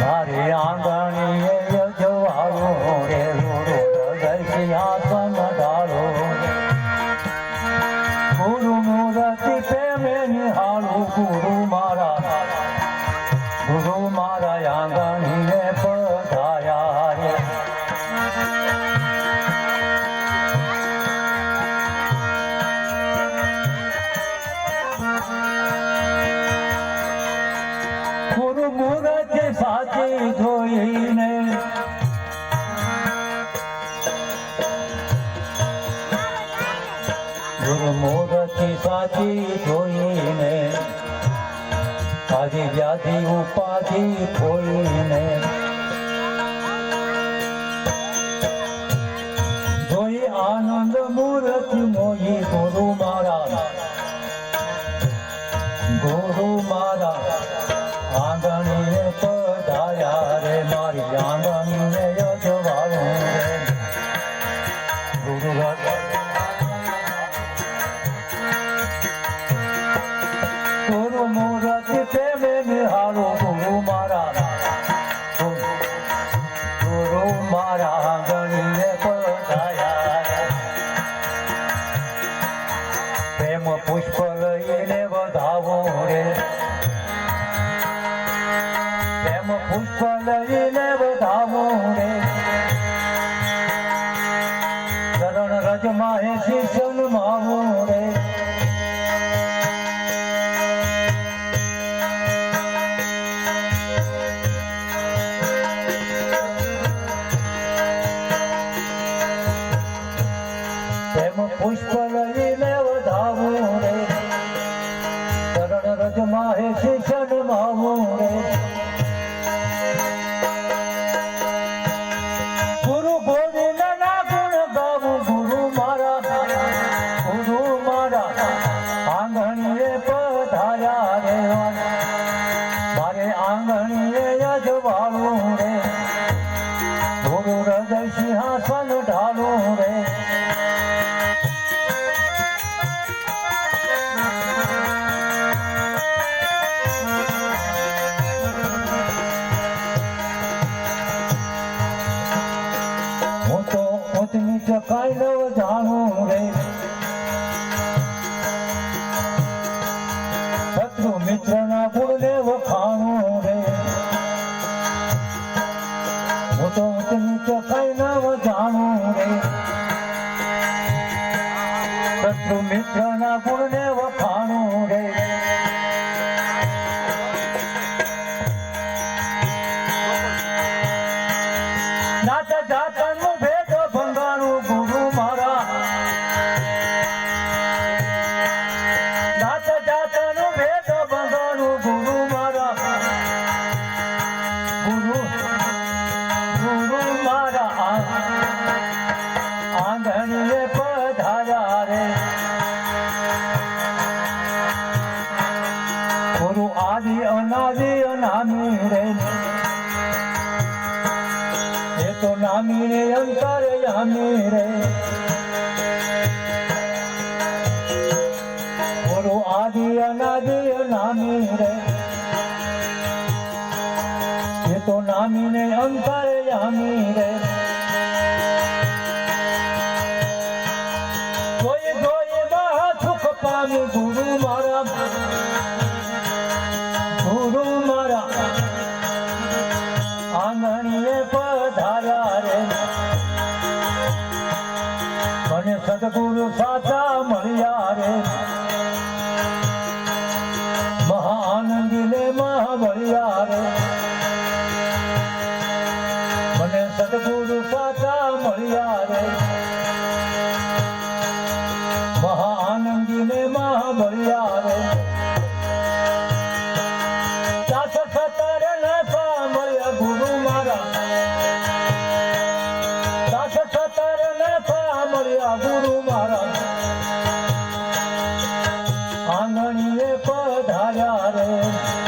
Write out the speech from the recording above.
મારી આંગણીએ યજવાળો રે રૂડો હૃદય સિંહાસન ઢાળો ગુરુ મૂરતિ પ્રેમે નિહાળું ગુરુ સાચી જોઈને ગુરુ મૂરત સાચી જોઈને આજે વ્યાધિ ઉપાધિ ખોઈને જોઈ આનંદ મૂર્તિ મોહી ગુરુ મારા. ગુરુ મારા. આંગણીએ પધાર્યા રે મારી આંગણીએ યજવાળું રે ગુરુ મૂરતિ પ્રેમે નિહાળો ગુરુ મારા ગુરુ પ્રેમ પુષ્પ લઈને વધાવો રે. ચરણ રજમાં હે શિષ્યન માવો રે. પુષ્પ લઈને વધાવો રે. ચરણ રજમાં હે શિષ્યન માવો રે. ચકાઈ જાણો રે. શત્રુ મિત્રના ગુણને વખાણો રે. હું તો પોતની ચકાઈ ના જાણું રે. શત્રુ મિત્રના ના વખાણું આદિ અનાદિ અનામી રે. એ તો નામી રે અંતર યામી રે. ગુરુ આદિ અનાદિ નામી રે. એ તો નામી ને અંતર યામી રે. કોઈ કોઈ મહા સુખ પામી ગુરુ મને સદગુરુ સાચા મળ્યા રે. water.